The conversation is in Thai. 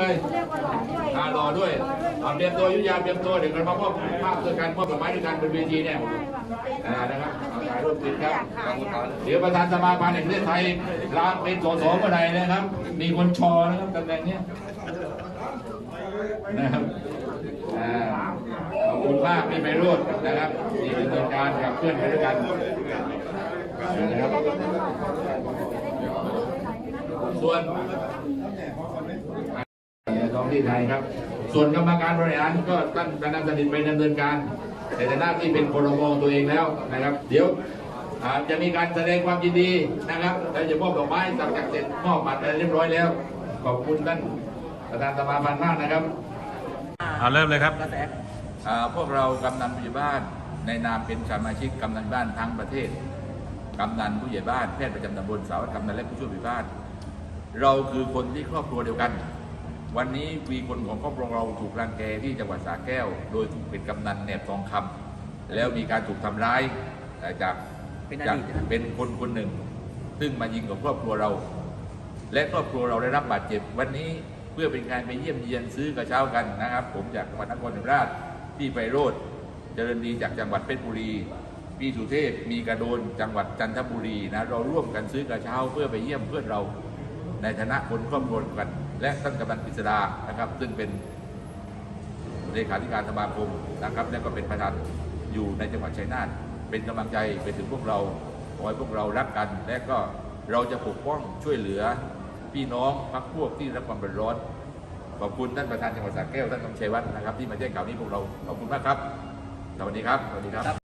เลยเรียกว่าหล่อด้วยอ่ารอด้วยเอาเตรียมตัวอยุธยาเตรียมตัวเดี๋ยวกันมามอบภาพด้วยกันมอบดอกไม้ด้วยกันบนเวทีเนี่ยอ่านะครับเอาถ่ายรูปติดครับเดี๋ยวประธานสมาพันธ์แห่งประเทศไทยลาเป็นสสเมื่อไหร่นะครับ มีคนชอนะครับตำแหน่งเนี้ยนะครับอ่าขอบคุณมากพี่ไปรูดนะครับที่ดำเนินการกับเพื่อนไปด้วยกันนะครับส่วน ท้องที่ไทยครับ ส่วนกรรมการบริหารก็ตั้งคณะสนิทไปดำเนินการในฐานะที่เป็นคนมองตัวเองแล้วนะครับ เดี๋ยวอ่าจะมีการแสดงความยินดีนะครับแล้วจะมอบดอกไม้หลังจากเสร็จมอบบัตรอะไรเรียบร้อยแล้ว ขอบคุณท่านประธานสมาพันธ์มากนะครับเอาเริ่มเลยครับอ่าพวกเรากำนันผู้ใหญ่บ้านในนามเป็นสมาชิกกำนันบ้านทั้งประเทศกำนันผู้ใหญ่บ้านแพทย์ประจำตำบลสาวกำนันและผู้ช่วยผู้ใหญ่บ้าน เราคือคนที่ครอบครัวเดียวกัน วันนี้มีคนของครอบครัวเราถูกรังแกที่จังหวัดสระแก้ว โดยถูกเป็นกำนันแนบทองคำแล้วมีการถูกทำร้ายเอ่อจากเป็นอจากดีตนะครับเป็นคนคนหนึ่ง ซึ่งมายิงกับครอบครัวเรา และครอบครัวเราได้รับบาดเจ็บ วันนี้เพื่อเป็นการไปเยี่ยมเยียนซื้อกระเช้ากันนะครับ ผมจากจังหวัดนครศรีธรรมราชพี่ไพโรธเจริญดีจากจังหวัดเพชรบุรี พี่สุเทพมีกระโดนจังหวัดจันทบุรีนะเราร่วมกันซื้อกระเช้าเพื่อไปเยี่ยมเพื่อนเรา ในฐานะคนครอบครัวกัน และท่านกำนันกฤษดานะครับ ซึ่งเป็นเลขาธิการสมาคมนะครับ และก็เป็นประธานอยู่ในจังหวัดชัยนาทเป็นกำลังใจไปถึงพวกเราขอให้พวกเรารักกัน และก็เราจะปกป้องช่วยเหลือพี่น้องพักพวกที่รับความเดือดร้อนขอบคุณท่านประธานจังหวัดสระแก้วท่านกำชัยวัฒน์นะครับ ที่มาแจ้งข่าวนี้พวกเราขอบคุณมากครับสวัสดีครับสวัสดีครับ